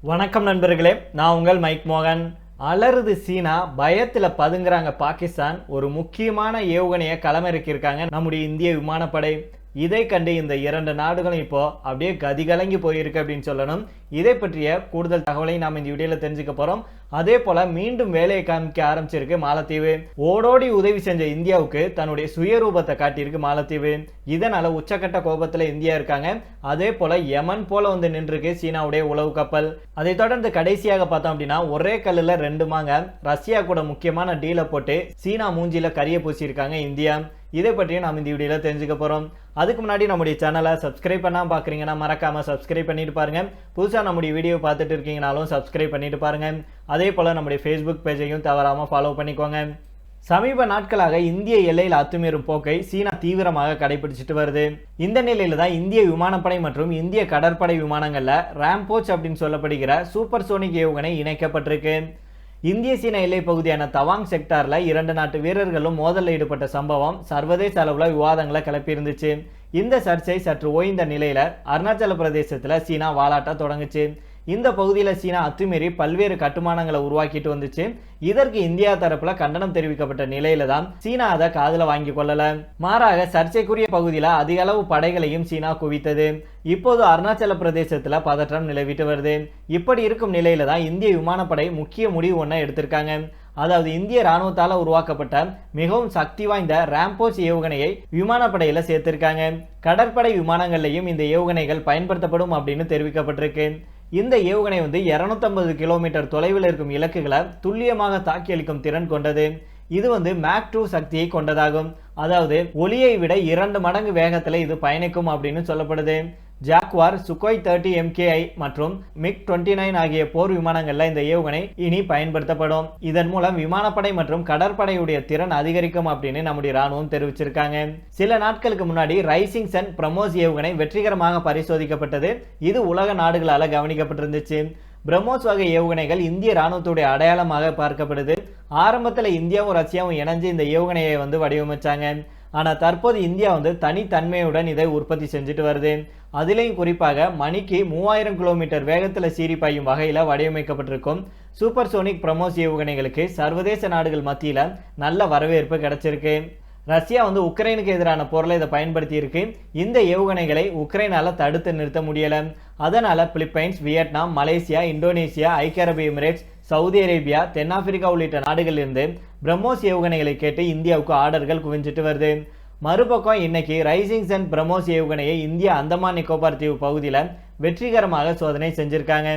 வணக்கம் நண்பர்களே நான் உங்கள் மைக் மோகன். அலறுது சீனா பயத்தில் பதுங்குறாங்க பாகிஸ்தான். ஒரு முக்கியமான ஏவுகணையை களமிறக்கியிருக்காங்க நம்முடைய இந்திய விமானப்படை. இதை கண்டு இந்த இரண்டு நாடுகளும் இப்போ அப்படியே கதிகலங்கி போயிருக்கு அப்படின்னு சொல்லணும். இதை பற்றிய கூடுதல் தகவலை நாம் இந்த வீடியோவில் தெரிஞ்சுக்க போகிறோம் அதே போல மீண்டும் வேலையை காமிக்க ஆரம்பிச்சிருக்கு மாலத்தீவு. ஓடோடி உதவி செஞ்ச இந்தியாவுக்கு தன்னுடைய சுயரூபத்தை காட்டியிருக்கு மாலத்தீவு. இதனால உச்சக்கட்ட கோபத்தில் இந்தியா இருக்காங்க. அதே போல யமன் போல வந்து நின்றுருக்கு சீனாவுடைய உளவு கப்பல். அதை தொடர்ந்து கடைசியாக பார்த்தோம் அப்படின்னா ஒரே கல்லுல ரெண்டு மாங்க. ரஷ்யா கூட முக்கியமான டீலை போட்டு சீனா மூஞ்சில கரிய பூசியிருக்காங்க இந்தியா. இதை பற்றியும் நாம் இந்த வீடியோவில் தெரிஞ்சுக்க போகிறோம் அதுக்கு முன்னாடி நம்முடைய சேனலை சப்ஸ்கிரைப் பண்ணால் பார்க்குறீங்கன்னா மறக்காமல் சப்ஸ்கிரைப் பண்ணிட்டு பாருங்கள் புதுசாக நம்முடைய வீடியோ பார்த்துட்டு இருக்கீங்கனாலும் சப்ஸ்கிரைப் பண்ணிட்டு பாருங்க. அதே போல் நம்முடைய ஃபேஸ்புக் பேஜையும் தவறாமல் ஃபாலோ பண்ணிக்கோங்க. சமீப நாட்களாக இந்திய எல்லையில் அத்துமீறும் போக்கை சீனா தீவிரமாக கடைபிடிச்சிட்டு வருது. இந்த நிலையில தான் இந்திய விமானப்படை மற்றும் இந்திய கடற்படை விமானங்களில் ரேம்போச் அப்படின்னு சொல்லப்படுகிற சூப்பர் சோனிக் ஏவுகணை இணைக்கப்பட்டிருக்கு. இந்திய சீன எல்லை பகுதியான தவாங் செக்டாரில் இரண்டு நாட்டு வீரர்களும் மோதலில் ஈடுபட்ட சம்பவம் சர்வதேச அளவில் விவாதங்களை கிளப்பியிருந்துச்சு. இந்த சர்ச்சை சற்று ஓய்ந்த நிலையில் அருணாச்சல பிரதேசத்தில் சீனா வாலாட்ட தொடங்குச்சு. இந்த பகுதியில் சீனா அத்துமீறி பல்வேறு கட்டுமானங்களை உருவாக்கிட்டு வந்துச்சு. இதற்கு இந்தியா தரப்புல கண்டனம் தெரிவிக்கப்பட்ட நிலையில தான் சீனா அதை காதல வாங்கி கொள்ளல. மாறாக சர்ச்சைக்குரிய பகுதியில் அதிக அளவு படைகளையும் சீனா குவித்தது. இப்போது அருணாச்சல பிரதேசத்துல பதற்றம் நிலவிட்டு வருது. இப்படி இருக்கும் நிலையில தான் இந்திய விமானப்படை முக்கிய முடிவு ஒன்றை எடுத்திருக்காங்க. அதாவது இந்திய ராணுவத்தால் உருவாக்கப்பட்ட மிகவும் சக்தி வாய்ந்த ராம்போச் ஏவுகணையை விமானப்படையில சேர்த்திருக்காங்க. கடற்படை விமானங்கள்லையும் இந்த ஏவுகணைகள் பயன்படுத்தப்படும் அப்படின்னு தெரிவிக்கப்பட்டிருக்கு. இந்த ஏவுகணை வந்து 250 கிலோமீட்டர் தொலைவில் இருக்கும் இலக்குகளை துல்லியமாக தாக்கியளிக்கும் திறன் கொண்டது. இது வந்து மேக் டூ சக்தியை கொண்டதாகும். அதாவது ஒளியை விட இரண்டு மடங்கு வேகத்தில் இது பயணிக்கும் அப்படின்னு சொல்லப்படுது. ஜாக்வார் சுகோய் தேர்ட்டி எம்கேஐ மற்றும் மிக் டுவெண்ட்டி நைன் ஆகிய போர் விமானங்களில் இந்த ஏவுகணை இனி பயன்படுத்தப்படும். இதன் மூலம் விமானப்படை மற்றும் கடற்படையுடைய திறன் அதிகரிக்கும் அப்படின்னு நம்முடைய ராணுவம் தெரிவிச்சிருக்காங்க. சில நாட்களுக்கு முன்னாடி ரைசிங் சன் பிரமோஸ் ஏவுகணை வெற்றிகரமாக பரிசோதிக்கப்பட்டது. இது உலக நாடுகளால் கவனிக்கப்பட்டிருந்துச்சு. பிரம்மோஸ் வகை ஏவுகணைகள் இந்திய ராணுவத்துடைய அடையாளமாக பார்க்கப்படுது. ஆரம்பத்தில் இந்தியாவும் ரஷ்யாவும் இணைஞ்சு இந்த ஏவுகணையை வந்து வடிவமைச்சாங்க. ஆனால் தற்போது இந்தியா வந்து தனித்தன்மையுடன் இதை உற்பத்தி செஞ்சுட்டு வருது. அதிலையும் குறிப்பாக மணிக்கு மூவாயிரம் கிலோமீட்டர் வேகத்தில் சீறி பாயும் வகையில் வடிவமைக்கப்பட்டிருக்கும் சூப்பர் சோனிக் பிரமோஸ் ஏவுகணைகளுக்கு சர்வதேச நாடுகள் மத்தியில் நல்ல வரவேற்பு கிடைச்சிருக்கு. ரஷ்யா வந்து உக்ரைனுக்கு எதிரான பொருளை இதை பயன்படுத்தியிருக்கு. இந்த ஏவுகணைகளை உக்ரைனால் தடுத்து நிறுத்த முடியலை. அதனால் பிலிப்பைன்ஸ் வியட்நாம் மலேசியா இந்தோனேசியா ஐக்கிய அரபு எமிரேட்ஸ் சவுதி அரேபியா தென்னாப்பிரிக்கா உள்ளிட்ட நாடுகளிலிருந்து பிரம்மோஸ் ஏவுகணைகளை கேட்டு இந்தியாவுக்கு ஆர்டர்கள் குவிஞ்சிட்டு வருது. மறுபக்கம் இன்னைக்கு ரைசிங் சன் பிரமோஸ் ஏவுகணையை இந்தியா அந்தமான் நிக்கோபார் தீவு பகுதியில் வெற்றிகரமாக சோதனை செஞ்சிருக்காங்க.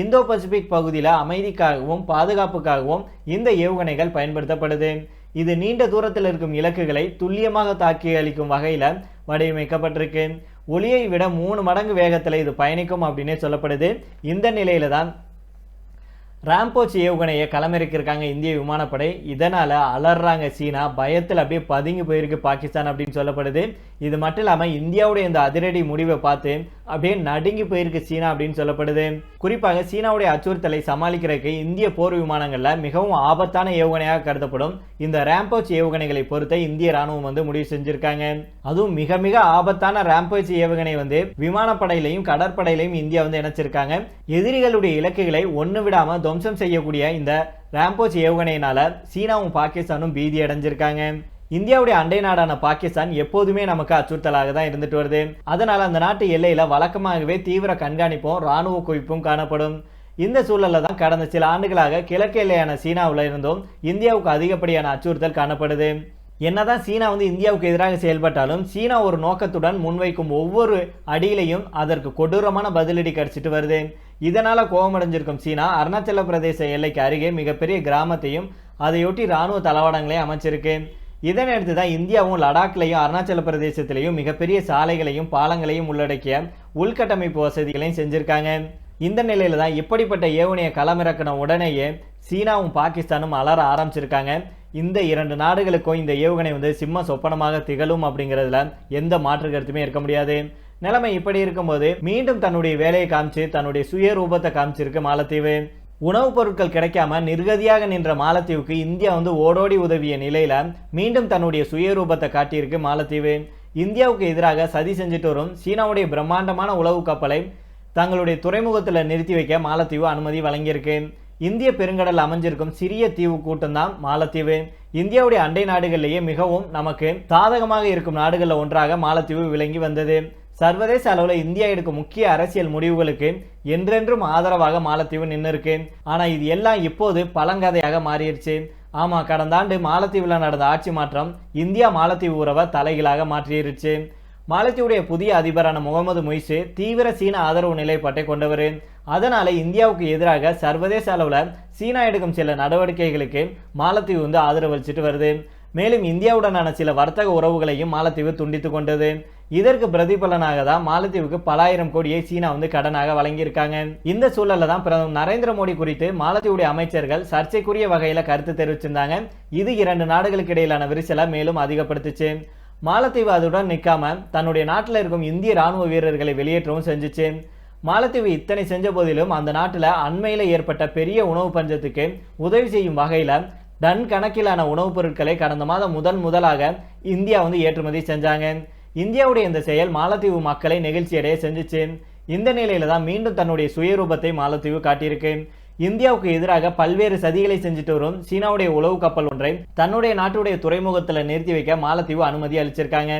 இந்தோ பசிபிக் பகுதியில் அமைதிக்காகவும் பாதுகாப்புக்காகவும் இந்த ஏவுகணைகள் பயன்படுத்தப்படுது. இது நீண்ட தூரத்தில் இருக்கும் இலக்குகளை துல்லியமாக தாக்கி அளிக்கும் வகையில் வடிவமைக்கப்பட்டிருக்கு. ஒளியை விட மூணு மடங்கு வேகத்தில் இது பயணிக்கும் அப்படின்னே சொல்லப்படுது. இந்த நிலையில தான் ராம்போச் ஏவுகணையை களமிறக்கியிருக்காங்க இந்திய விமானப்படை. இதனால் அலறாங்க சீனா. பயத்தில் அப்படியே பதுங்கி போயிருக்கு பாகிஸ்தான் அப்படின்னு சொல்லப்படுது. இது மட்டும் இல்லாமல் இந்தியாவுடைய இந்த அதிரடி முடிவை பார்த்து அப்படியே நடுங்கி போயிருக்கு சீனா அப்படின்னு சொல்லப்படுது. குறிப்பாக சீனாவுடைய அச்சுறுத்தலை சமாளிக்கிறதுக்கு இந்திய போர் விமானங்களில் மிகவும் ஆபத்தான ஏவுகணையாக கருதப்படும் இந்த ராம்போச் ஏவுகணைகளை பொறுத்த இந்திய ராணுவம் வந்து முடிவு செஞ்சிருக்காங்க. அதுவும் மிக மிக ஆபத்தான ரேம்போச் ஏவுகணை வந்து விமானப்படையிலையும் கடற்படையிலையும் இந்தியா வந்து இணைச்சிருக்காங்க. எதிரிகளுடைய இலக்குகளை ஒன்று விடாமல் துவம்சம் செய்யக்கூடிய இந்த ராம்போச் ஏவுகணையினால சீனாவும் பாகிஸ்தானும் பீதி அடைஞ்சிருக்காங்க இந்தியாவுடைய அண்டை நாடான பாகிஸ்தான் எப்போதுமே நமக்கு அச்சுறுத்தலாக தான் இருந்துட்டு வருது. அதனால் அந்த நாட்டு எல்லையில் வழக்கமாகவே தீவிர கண்காணிப்பும் ராணுவ குவிப்பும் காணப்படும். இந்த சூழல்ல தான் கடந்த சில ஆண்டுகளாக கிழக்கு எல்லையான சீனாவில் இருந்தும் இந்தியாவுக்கு அதிகப்படியான அச்சுறுத்தல் காணப்படுது. என்னதான் சீனா வந்து இந்தியாவுக்கு எதிராக செயல்பட்டாலும் சீனா ஒரு நோக்கத்துடன் முன்வைக்கும் ஒவ்வொரு அடியிலையும் அதற்கு கொடூரமான பதிலடி கிடைச்சிட்டு வருது. இதனால் கோபமடைஞ்சிருக்கும் சீனா அருணாச்சல பிரதேச எல்லைக்கு அருகே மிகப்பெரிய கிராமத்தையும் அதையொட்டி ராணுவ தளவாடங்களையும் அமைச்சிருக்கு. இதனையடுத்து தான் இந்தியாவும் லடாக்லையும் அருணாச்சல பிரதேசத்திலையும் மிகப்பெரிய சாலைகளையும் பாலங்களையும் உள்ளடக்கிய உள்கட்டமைப்பு வசதிகளையும் செஞ்சுருக்காங்க. இந்த நிலையில் தான் இப்படிப்பட்ட ஏவுனையை களமிறக்கின உடனேயே சீனாவும் பாகிஸ்தானும் அலற ஆரம்பிச்சிருக்காங்க. இந்த இரண்டு நாடுகளுக்கும் இந்த ஏவுகணை வந்து சிம்ம சொப்பனமாக திகழும் அப்படிங்கிறதுல எந்த மாற்று கருத்துமே இருக்க முடியாது. நிலைமை இப்படி இருக்கும்போது மீண்டும் தன்னுடைய வேலையை காமிச்சு தன்னுடைய சுய ரூபத்தை காமிச்சிருக்கு மாலத்தீவு. உணவுப் பொருட்கள் கிடைக்காம நிர்கதியாக நின்ற மாலத்தீவுக்கு இந்தியா வந்து ஓடோடி உதவிய நிலையில மீண்டும் தன்னுடைய சுயரூபத்தை காட்டியிருக்கு மாலத்தீவு. இந்தியாவுக்கு எதிராக சதி செஞ்சுட்டு வரும் சீனாவுடைய பிரம்மாண்டமான உளவு கப்பலை தங்களுடைய துறைமுகத்தில் நிறுத்தி வைக்க மாலத்தீவு அனுமதி வழங்கியிருக்கு. இந்திய பெருங்கடல் அமைஞ்சிருக்கும் சிறிய தீவு கூட்டம்தான் மாலத்தீவு. இந்தியாவுடைய அண்டை நாடுகளிலேயே மிகவும் நமக்கு சாதகமாக இருக்கும் நாடுகளில் ஒன்றாக மாலத்தீவு விளங்கி வந்தது. சர்வதேச அளவில் இந்தியா எடுக்கும் முக்கிய அரசியல் முடிவுகளுக்கு என்றென்றும் ஆதரவாக மாலத்தீவு நின்று இருக்கு ஆனால் இது எல்லாம் இப்போது பழங்கதையாக மாறிடுச்சு. ஆமாம் கடந்த ஆண்டு மாலத்தீவில் நடந்த ஆட்சி மாற்றம் இந்தியா மாலத்தீவு உறவை தலைகீழாக மாற்றிடுச்சு. மாலத்தீவுடைய புதிய அதிபரான முகமது மொய்சு தீவிர சீன ஆதரவு நிலைப்பாட்டை கொண்டவர். அதனால இந்தியாவுக்கு எதிராக சர்வதேச அளவில் சீனா எடுக்கும் சில நடவடிக்கைகளுக்கு மாலத்தீவு வந்து ஆதரவளிச்சிட்டு வருது. மேலும் இந்தியாவுடனான சில வர்த்தக உறவுகளையும் மாலத்தீவு துண்டித்து கொண்டது. இதற்கு பிரதிபலனாக தான் மாலத்தீவுக்கு பலாயிரம் கோடியை சீனா வந்து கடனாக வழங்கியிருக்காங்க. இந்த சூழலில் தான் பிரதமர் நரேந்திர மோடி குறித்து மாலத்தீவுடைய அமைச்சர்கள் சர்ச்சைக்குரிய வகையில் கருத்து தெரிவிச்சிருந்தாங்க. இது இரண்டு நாடுகளுக்கு இடையிலான விரிசலை மேலும் அதிகப்படுத்துச்சு. மாலத்தீவு அதுடன் நிற்காம தன்னுடைய நாட்டில் இருக்கும் இந்திய ராணுவ வீரர்களை வெளியேற்றவும் செஞ்சுச்சு. மாலத்தீவு இத்தனை செஞ்ச போதிலும் அந்த நாட்டில் அண்மையில் ஏற்பட்ட பெரிய உணவு பஞ்சத்துக்கு உதவி செய்யும் வகையில் டன் கணக்கிலான உணவுப் பொருட்களை கடந்த மாதம் முதன் முதலாக இந்தியா வந்து ஏற்றுமதி செஞ்சாங்க. இந்தியாவுடைய இந்த செயல் மாலத்தீவு மக்களை நெகிழ்ச்சியடைய செஞ்சிச்சு. இந்த நிலையில தான் மீண்டும் தன்னுடைய சுயரூபத்தை மாலத்தீவு காட்டியிருக்கு. இந்தியாவுக்கு எதிராக பல்வேறு சதிகளை செஞ்சுட்டு வரும் சீனாவுடைய உளவு கப்பல் ஒன்றை தன்னுடைய நாட்டுடைய துறைமுகத்தில் நிறுத்தி வைக்க மாலத்தீவு அனுமதி அளிச்சிருக்காங்க.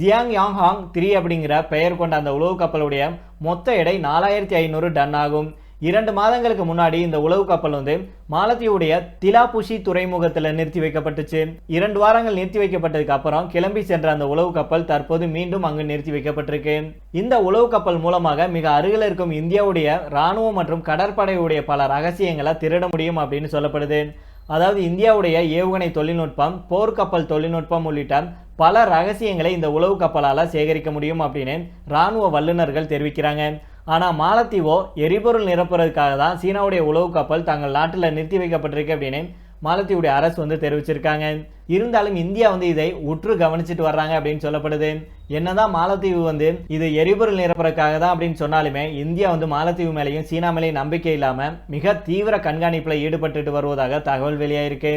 ஜியாங் யாங் ஹாங் த்ரீ அப்படிங்கிற பெயர் கொண்ட அந்த உளவு கப்பலுடைய மொத்த எடை நாலாயிரத்தி ஐநூறு டன் ஆகும். இரண்டு மாதங்களுக்கு முன்னாடி இந்த உளவு கப்பல் வந்து மாலத்தீவுடைய திலாபுஷி துறைமுகத்தில் நிறுத்தி வைக்கப்பட்டுச்சு. இரண்டு வாரங்கள் நிறுத்தி வைக்கப்பட்டதுக்கு அப்புறம் கிளம்பி சென்ற அந்த உளவு கப்பல் தற்போது மீண்டும் அங்கு நிறுத்தி வைக்கப்பட்டிருக்கு. இந்த உளவு கப்பல் மூலமாக மிக அருகில் இருக்கும் இந்தியாவுடைய ராணுவம் மற்றும் கடற்படையுடைய பல ரகசியங்களை திருட முடியும் அப்படின்னு சொல்லப்படுது. அதாவது இந்தியாவுடைய ஏவுகணை தொழில்நுட்பம் போர்க்கப்பல் தொழில்நுட்பம் உள்ளிட்ட பல ரகசியங்களை இந்த உளவு கப்பலால் சேகரிக்க முடியும் அப்படின்னு ராணுவ வல்லுநர்கள் தெரிவிக்கிறாங்க. ஆனால் மாலத்தீவோ எரிபொருள் நிரப்புறதுக்காக தான் சீனாவுடைய உளவு கப்பல் தங்கள் நாட்டில் நிறுத்தி வைக்கப்பட்டிருக்கு அப்படின்னு மாலத்தீவுடைய அரசு வந்து தெரிவிச்சிருக்காங்க. இருந்தாலும் இந்தியா வந்து இதை உற்று கவனிச்சுட்டு வர்றாங்க அப்படின்னு சொல்லப்படுது. என்னதான் மாலத்தீவு வந்து இது எரிபொருள் நிரப்புறதுக்காக தான் அப்படின்னு சொன்னாலுமே இந்தியா வந்து மாலத்தீவு மேலேயும் சீனா மேலேயும் நம்பிக்கை இல்லாமல் மிக தீவிர கண்காணிப்பில் ஈடுபட்டுட்டு வருவதாக தகவல் வெளியாயிருக்கு.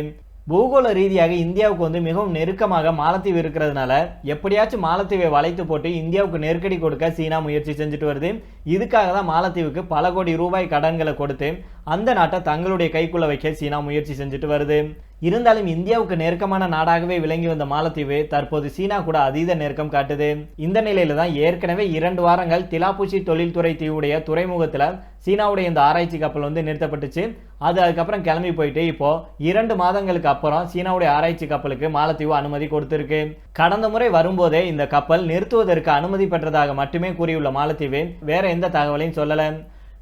பூகோள ரீதியாக இந்தியாவுக்கு வந்து மிகவும் நெருக்கமாக மாலத்தீவு இருக்கிறதுனால எப்படியாச்சும் மாலத்தீவை வளைத்து போட்டு இந்தியாவுக்கு நெருக்கடி கொடுக்க சீனா முயற்சி செஞ்சுட்டு வருது. இதுக்காக தான் மாலத்தீவுக்கு பல கோடி ரூபாய் கடன்களை கொடுத்து அந்த நாட்டை தங்களுடைய கைக்குள்ள வைக்க சீனா முயற்சி செஞ்சுட்டு வருது. இருந்தாலும் இந்தியாவுக்கு நெருக்கமான நாடாகவே விளங்கி வந்த மாலத்தீவு தற்போது சீனா கூட அதீத நெருக்கம் காட்டுது. இந்த நிலையில தான் ஏற்கனவே இரண்டு வாரங்கள் திலாப்பூச்சி தொழில்துறை தீவுடைய துறைமுகத்தில் சீனாவுடைய இந்த ஆராய்ச்சி கப்பல் வந்து நிறுத்தப்பட்டுச்சு. அது அதுக்கப்புறம் கிளம்பி போயிட்டு இப்போ இரண்டு மாதங்களுக்கு அப்புறம் சீனாவுடைய ஆராய்ச்சி கப்பலுக்கு மாலத்தீவு அனுமதி கொடுத்திருக்கு. கடந்த முறை வரும்போதே இந்த கப்பல் நிறுத்துவதற்கு அனுமதி பெற்றதாக மட்டுமே கூறியுள்ள மாலத்தீவு வேற எந்த தகவலையும் சொல்லலை.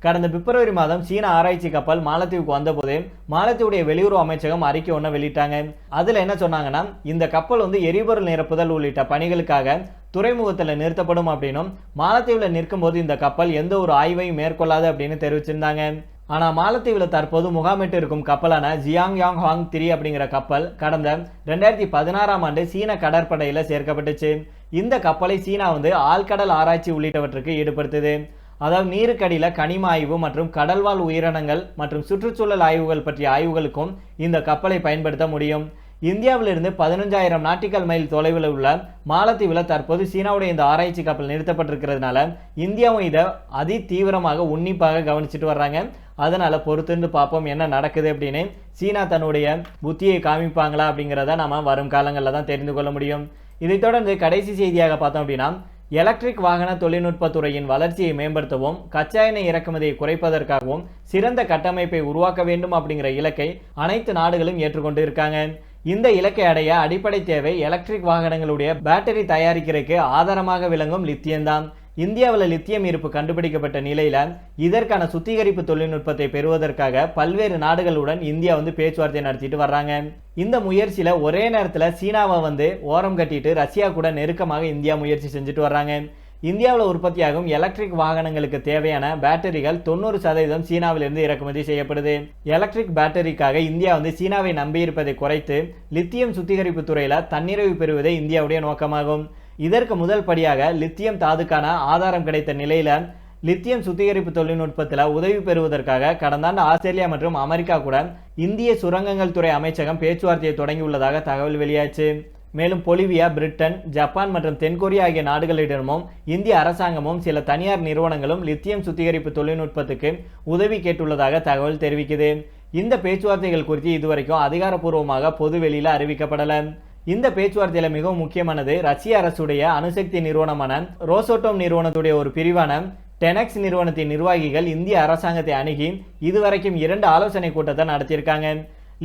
கடந்த பிப்ரவரி மாதம் சீன ஆராய்ச்சி கப்பல் மாலத்தீவுக்கு வந்தபோது மாலத்தீவுடைய வெளியுறவு அமைச்சகம் அறிக்கை ஒன்று வெளியிட்டாங்க. அதில் என்ன சொன்னாங்கன்னா இந்த கப்பல் வந்து எரிபொருள் நிரப்புதல் உள்ளிட்ட பணிகளுக்காக துறைமுகத்தில் நிறுத்தப்படும் அப்படின்னும் மாலத்தீவில் நிற்கும்போது இந்த கப்பல் எந்த ஒரு ஆய்வையும் மேற்கொள்ளாது அப்படின்னு தெரிவிச்சிருந்தாங்க. ஆனால் மாலத்தீவில் தற்போது முகாமிட்டு இருக்கும் கப்பலான ஜியாங் யாங் ஹாங் த்ரீ அப்படிங்கிற கப்பல் கடந்த ரெண்டாயிரத்தி பதினாறாம் ஆண்டு சீன கடற்படையில் சேர்க்கப்பட்டுச்சு. இந்த கப்பலை சீனா வந்து ஆழ்கடல் ஆராய்ச்சி உள்ளிட்டவற்றுக்கு ஈடுபடுத்துது. அதாவது நீருக்கடியில் கனிம ஆய்வு மற்றும் கடல்வாழ் உயிரினங்கள் மற்றும் சுற்றுச்சூழல் ஆய்வுகள் பற்றிய ஆய்வுகளுக்கும் இந்த கப்பலை பயன்படுத்த முடியும். இந்தியாவிலிருந்து பதினஞ்சாயிரம் நாட்டிக்கல் மைல் தொலைவில் உள்ள மாலத்தீவில் தற்போது சீனாவுடைய இந்த ஆராய்ச்சி கப்பல் நிறுத்தப்பட்டிருக்கிறதுனால இந்தியாவும் இதை அதி தீவிரமாக உன்னிப்பாக கவனிச்சுட்டு வர்றாங்க. அதனால் பொறுத்திருந்து பார்ப்போம் என்ன நடக்குது அப்படின்னு. சீனா தன்னுடைய புத்தியை காமிப்பாங்களா அப்படிங்கிறத நாம் வரும் காலங்களில் தான் தெரிந்து கொள்ள முடியும். இதை தொடர்ந்து கடைசி செய்தியாக பார்த்தோம் அப்படின்னா எலக்ட்ரிக் வாகன தொழில்நுட்பத் துறையின் வளர்ச்சியை மேம்படுத்தவும் கச்சா எண்ணெய் இறக்குமதியை குறைப்பதற்காகவும் சிறந்த கட்டமைப்பை உருவாக்க வேண்டும் அப்படிங்கிற இலக்கை அனைத்து நாடுகளும் ஏற்றுக்கொண்டு இருக்காங்க. இந்த இலக்கை அடைய அடிப்படை தேவை எலக்ட்ரிக் வாகனங்களுடைய பேட்டரி தயாரிக்கிறதுக்கு ஆதாரமாக விளங்கும் லித்தியம் தான். இந்தியாவில் லித்தியம் இருப்பு கண்டுபிடிக்கப்பட்ட நிலையில் இதற்கான சுத்திகரிப்பு தொழில்நுட்பத்தை பெறுவதற்காக பல்வேறு நாடுகளுடன் இந்தியா வந்து பேச்சுவார்த்தை நடத்திட்டு வர்றாங்க. இந்த முயற்சியில் ஒரே நேரத்தில் சீனாவை வந்து ஓரம் கட்டிட்டு ரஷ்யா கூட நெருக்கமாக இந்தியா முயற்சி செஞ்சுட்டு வர்றாங்க. இந்தியாவில் உற்பத்தியாகும் எலக்ட்ரிக் வாகனங்களுக்கு தேவையான பேட்டரிகள் தொண்ணூறு சதவீதம் சீனாவிலிருந்து இறக்குமதி செய்யப்படுது. எலக்ட்ரிக் பேட்டரிக்காக இந்தியா வந்து சீனாவை நம்பியிருப்பதை குறைத்து லித்தியம் சுத்திகரிப்பு துறையில் தன்னிறைவு பெறுவதே இந்தியாவுடைய நோக்கமாகும். இதற்கு முதல் படியாக லித்தியம் தாதுக்கான ஆதாரம் கிடைத்த நிலையில் லித்தியம் சுத்திகரிப்பு தொழில்நுட்பத்தில் உதவி பெறுவதற்காக கடந்த ஆண்டு ஆஸ்திரேலியா மற்றும் அமெரிக்கா கூட இந்திய சுரங்கங்கள் துறை அமைச்சகம் பேச்சுவார்த்தையை தொடங்கியுள்ளதாக தகவல் வெளியாச்சு. மேலும் பொலிவியா பிரிட்டன் ஜப்பான் மற்றும் தென்கொரியா ஆகிய நாடுகளிடமும் இந்திய அரசாங்கமும் சில தனியார் நிறுவனங்களும் லித்தியம் சுத்திகரிப்பு தொழில்நுட்பத்துக்கு உதவி கேட்டுள்ளதாக தகவல் தெரிவிக்குது. இந்த பேச்சுவார்த்தைகள் குறித்து இதுவரைக்கும் அதிகாரப்பூர்வமாக பொது வெளியில அறிவிக்கப்படல. இந்த பேச்சுவார்த்தையில் மிகவும் முக்கியமானது ரஷ்ய அரசுடைய அணுசக்தி நிறுவனமான ரோசோட்டோம் நிறுவனத்துடைய ஒரு பிரிவான டெனக்ஸ் நிறுவனத்தின் நிர்வாகிகள் இந்திய அரசாங்கத்தை அணுகி இதுவரைக்கும் இரண்டு ஆலோசனை கூட்டத்தை நடத்தியிருக்காங்க.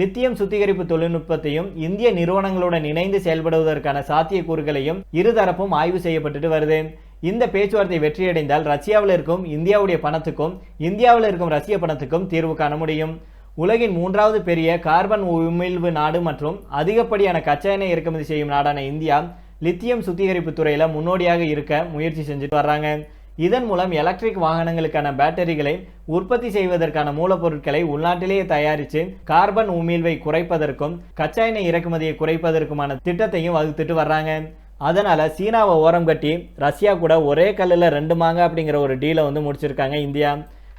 லித்தியம் சுத்திகரிப்பு தொழில்நுட்பத்தையும் இந்திய நிறுவனங்களுடன் இணைந்து செயல்படுவதற்கான சாத்தியக்கூறுகளையும் இருதரப்பும் ஆய்வு செய்யப்பட்டுட்டு வருது. இந்த பேச்சுவார்த்தை வெற்றியடைந்தால் ரஷ்யாவில் இருக்கும் இந்தியாவுடைய பணத்துக்கும் இந்தியாவில் இருக்கும் ரஷ்ய பணத்துக்கும் தீர்வு காண முடியும். உலகின் மூன்றாவது பெரிய கார்பன் உமிழ்வு நாடு மற்றும் அதிகப்படியான கச்சா எண்ணெய் இறக்குமதி செய்யும் நாடான இந்தியா லித்தியம் சுத்திகரிப்பு துறையில் முன்னோடியாக இருக்க முயற்சி செஞ்சுட்டு வர்றாங்க. இதன் மூலம் எலக்ட்ரிக் வாகனங்களுக்கான பேட்டரிகளை உற்பத்தி செய்வதற்கான மூலப்பொருட்களை உள்நாட்டிலேயே தயாரித்து கார்பன் உமிழ்வை குறைப்பதற்கும் கச்சா எண்ணெய் இறக்குமதியை குறைப்பதற்குமான திட்டத்தையும் வகுத்துட்டு வர்றாங்க. அதனால் சீனாவை ஓரம் கட்டி ரஷ்யா கூட ஒரே கல்லில் ரெண்டு மாங்க அப்படிங்கிற ஒரு டீலை வந்து முடிச்சிருக்காங்க இந்தியா.